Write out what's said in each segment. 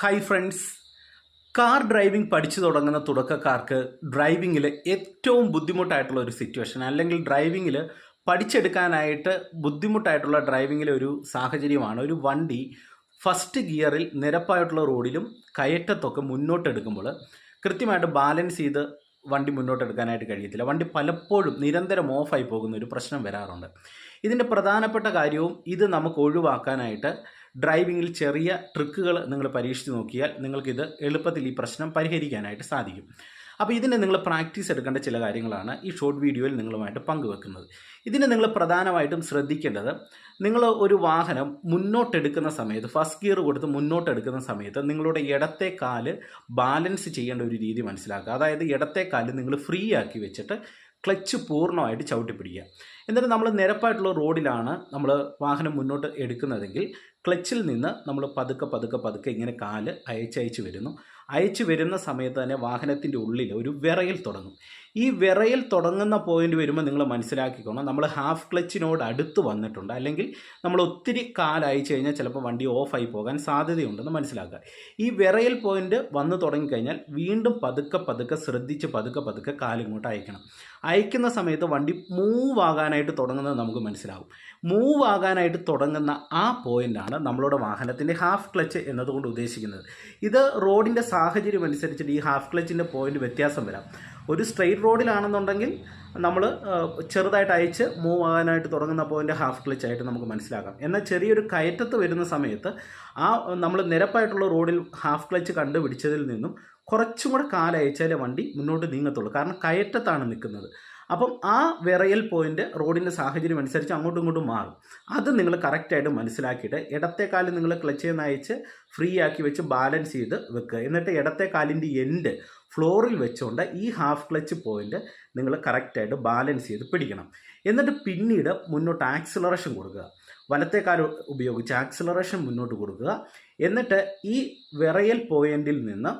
Hi friends car driving പഠിച്ചു തുടങ്ങുന്ന തുടക്കക്കാർക്ക് ഡ്രൈവിങ്ങിൽ ഏറ്റവും ബുദ്ധിമുട്ടായിട്ടുള്ള ഒരു സിറ്റുവേഷൻ അല്ലെങ്കിൽ ഡ്രൈവിങ്ങിൽ പഠിച്ചെടുക്കാനായിട്ട് ബുദ്ധിമുട്ടായിട്ടുള്ള ഡ്രൈവിങ്ങിലെ ഒരു സാഹചര്യമാണ്. ഒരു വണ്ടി ഫസ്റ്റ് ഗിയറിൽ നിരപ്പായിട്ടുള്ള റോഡിലും കയറ്റത്തൊക്കെ മുന്നോട്ടെടുക്കുമ്പോൾ കൃത്യമായിട്ട് ബാലൻസ് ചെയ്ത് വണ്ടി മുന്നോട്ടെടുക്കാനായിട്ട് കഴിയത്തില്ല. വണ്ടി പലപ്പോഴും നിരന്തരം ഓഫായി പോകുന്ന ഒരു പ്രശ്നം വരാറുണ്ട്. ഇതിന്റെ പ്രധാനപ്പെട്ട കാര്യവും ഇത് നമുക്ക് ഒഴിവാക്കാനായിട്ട് ഡ്രൈവിങ്ങിൽ ചെറിയ ട്രിക്കുകൾ നിങ്ങൾ പരീക്ഷിച്ച് നോക്കിയാൽ നിങ്ങൾക്കിത് എളുപ്പത്തിൽ ഈ പ്രശ്നം പരിഹരിക്കാനായിട്ട് സാധിക്കും. അപ്പോൾ ഇതിനെ നിങ്ങൾ പ്രാക്ടീസ് എടുക്കേണ്ട ചില കാര്യങ്ങളാണ് ഈ ഷോർട്ട് വീഡിയോയിൽ നിങ്ങളുമായിട്ട് പങ്കുവെക്കുന്നത്. ഇതിനെ നിങ്ങൾ പ്രധാനമായിട്ടും ശ്രദ്ധിക്കേണ്ടത് നിങ്ങൾ ഒരു വാഹനം മുന്നോട്ടെടുക്കുന്ന സമയത്ത് ഫസ്റ്റ് ഗിയർ കൊടുത്ത് മുന്നോട്ടെടുക്കുന്ന സമയത്ത് നിങ്ങളുടെ ഇടത്തെ കാൽ ബാലൻസ് ചെയ്യേണ്ട ഒരു രീതി മനസ്സിലാക്കുക. അതായത് ഇടത്തെ കാൽ നിങ്ങൾ ഫ്രീ ആക്കി വെച്ചിട്ട് ക്ലച്ച് പൂർണമായിട്ട് ചവിട്ടി പിടിക്കുക എന്നിട്ട് നമ്മൾ നിരപ്പായിട്ടുള്ള റോഡിലാണ് നമ്മൾ വാഹനം മുന്നോട്ട് എടുക്കുന്നതെങ്കിൽ ക്ലച്ചിൽ നിന്ന് നമ്മൾ പതുക്കെ പതുക്കെ പതുക്കെ ഇങ്ങനെ കാൽ അയച്ചയച്ച് വരുന്നു. അയച്ചു വരുന്ന സമയത്ത് തന്നെ വാഹനത്തിന്റെ ഉള്ളിൽ ഒരു വിറയൽ തുടങ്ങും. ഈ വിറയൽ തുടങ്ങുന്ന പോയിന്റ് വരുമ്പോൾ നിങ്ങൾ മനസ്സിലാക്കിക്കോണം. നമ്മൾ ഹാഫ് ക്ലച്ചിനോട് അടുത്ത് വന്നിട്ടുണ്ട്. അല്ലെങ്കിൽ നമ്മൾ ഒത്തിരി കാലായി കഴിഞ്ഞാൽ ചിലപ്പോൾ വണ്ടി ഓഫായി പോകാൻ സാധ്യതയുണ്ടെന്ന് മനസ്സിലാക്കുക. ഈ വിറയൽ പോയിന്റ് വന്നു തുടങ്ങിക്കഴിഞ്ഞാൽ വീണ്ടും പതുക്കെ പതുക്കെ ശ്രദ്ധിച്ച് പതുക്കെ പതുക്കെ കാലിങ്ങോട്ട് അയക്കണം. അയക്കുന്ന സമയത്ത് വണ്ടി മൂവ് ആകാനായിട്ട് തുടങ്ങുന്നത് നമുക്ക് മനസ്സിലാവും. മൂവ് ആകാനായിട്ട് തുടങ്ങുന്ന ആ പോയിന്റാണ് നമ്മളുടെ വാഹനത്തിന്റെ ഹാഫ് ക്ലച്ച് എന്നതുകൊണ്ട് ഉദ്ദേശിക്കുന്നത്. ഇത് റോഡിന്റെ സാഹചര്യം അനുസരിച്ചിട്ട് ഈ ഹാഫ് ക്ലച്ചിന്റെ പോയിന്റ് വ്യത്യാസം വരാം. ഒരു സ്ട്രെയിറ്റ് റോഡിലാണെന്നുണ്ടെങ്കിൽ നമ്മൾ ചെറുതായിട്ട് അയച്ച് മൂവ് ആകാനായിട്ട് തുടങ്ങുന്ന പോയിന്റ് ഹാഫ് ക്ലിച്ച് ആയിട്ട് നമുക്ക് മനസ്സിലാക്കാം. എന്നാൽ ചെറിയൊരു കയറ്റത്ത് വരുന്ന സമയത്ത് ആ നമ്മൾ നിരപ്പായിട്ടുള്ള റോഡിൽ ഹാഫ് ക്ലച്ച് കണ്ടുപിടിച്ചതിൽ നിന്നും കുറച്ചും കൂടെ കാലയച്ചാലേ വണ്ടി മുന്നോട്ട് നീങ്ങത്തുള്ളൂ. കാരണം കയറ്റത്താണ് നിൽക്കുന്നത്. അപ്പം ആ വിറയൽ പോയിന്റ് റോഡിന്റെ സാഹചര്യം അനുസരിച്ച് അങ്ങോട്ടും ഇങ്ങോട്ടും മാറും. അത് നിങ്ങൾ കറക്റ്റായിട്ട് മനസ്സിലാക്കിയിട്ട് ഇടത്തെ കാൽ നിങ്ങൾ ക്ലച്ചിൽ നിന്ന് അയച്ച് ഫ്രീ ആക്കി വെച്ച് ബാലൻസ് ചെയ്ത് വെക്കുക. എന്നിട്ട് ഇടത്തെ കാലിന്റെ എൻഡ് ഫ്ലോറിൽ വെച്ചുകൊണ്ട് ഈ ഹാഫ് ക്ലച്ച് പോയിന്റ് നിങ്ങൾ കറക്റ്റായിട്ട് ബാലൻസ് ചെയ്ത് പിടിക്കണം. എന്നിട്ട് പിന്നീട് മുന്നോട്ട് ആക്സിലറേഷൻ കൊടുക്കുക. വലത്തെ ഉപയോഗിച്ച് ആക്സിലറേഷൻ മുന്നോട്ട് കൊടുക്കുക. എന്നിട്ട് ഈ വിറയൽ പോയിന്റിൽ നിന്ന്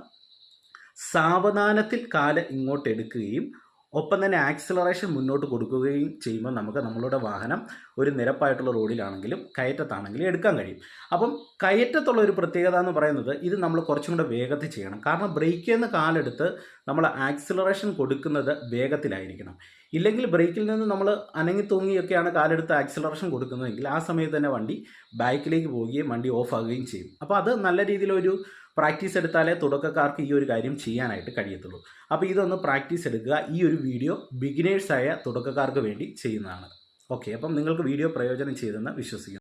സാവധാനത്തിൽ കാൽ ഇങ്ങോട്ട് എടുക്കുകയും ഒപ്പം തന്നെ ആക്സിലറേഷൻ മുന്നോട്ട് കൊടുക്കുകയും ചെയ്യുമ്പോൾ നമുക്ക് നമ്മളുടെ വാഹനം ഒരു നിരപ്പായിട്ടുള്ള റോഡിലാണെങ്കിലും കയറ്റത്താണെങ്കിലും എടുക്കാൻ കഴിയും. അപ്പം കയറ്റത്തുള്ള ഒരു പ്രത്യേകത എന്ന് പറയുന്നത് ഇത് നമ്മൾ കുറച്ചും കൂടെ വേഗത്തിൽ ചെയ്യണം. കാരണം ബ്രേക്കിൽ നിന്ന് കാലെടുത്ത് നമ്മൾ ആക്സിലറേഷൻ കൊടുക്കുന്നത് വേഗത്തിലായിരിക്കണം. ഇല്ലെങ്കിൽ ബ്രേക്കിൽ നിന്ന് നമ്മൾ അനങ്ങി തൂങ്ങിയൊക്കെയാണ് കാലെടുത്ത് ആക്സിലറേഷൻ കൊടുക്കുന്നതെങ്കിൽ ആ സമയത്ത് തന്നെ വണ്ടി ബാക്കിലേക്ക് പോവുകയും വണ്ടി ഓഫ് ആകുകയും ചെയ്യും. അപ്പോൾ അത് നല്ല രീതിയിലൊരു പ്രാക്ടീസ് എടുത്താലേ തുടക്കക്കാർക്ക് ഈ ഒരു കാര്യം ചെയ്യാനായിട്ട് കഴിയത്തുള്ളൂ. അപ്പോൾ ഇതൊന്ന് പ്രാക്ടീസ് എടുക്കുക. ഈ ഒരു വീഡിയോ ബിഗിനേഴ്സായ തുടക്കക്കാർക്ക് വേണ്ടി ചെയ്യുന്നതാണ്. ഓക്കെ അപ്പം നിങ്ങൾക്ക് വീഡിയോ പ്രയോജനം ചെയ്തെന്ന് വിശ്വസിക്കുന്നു.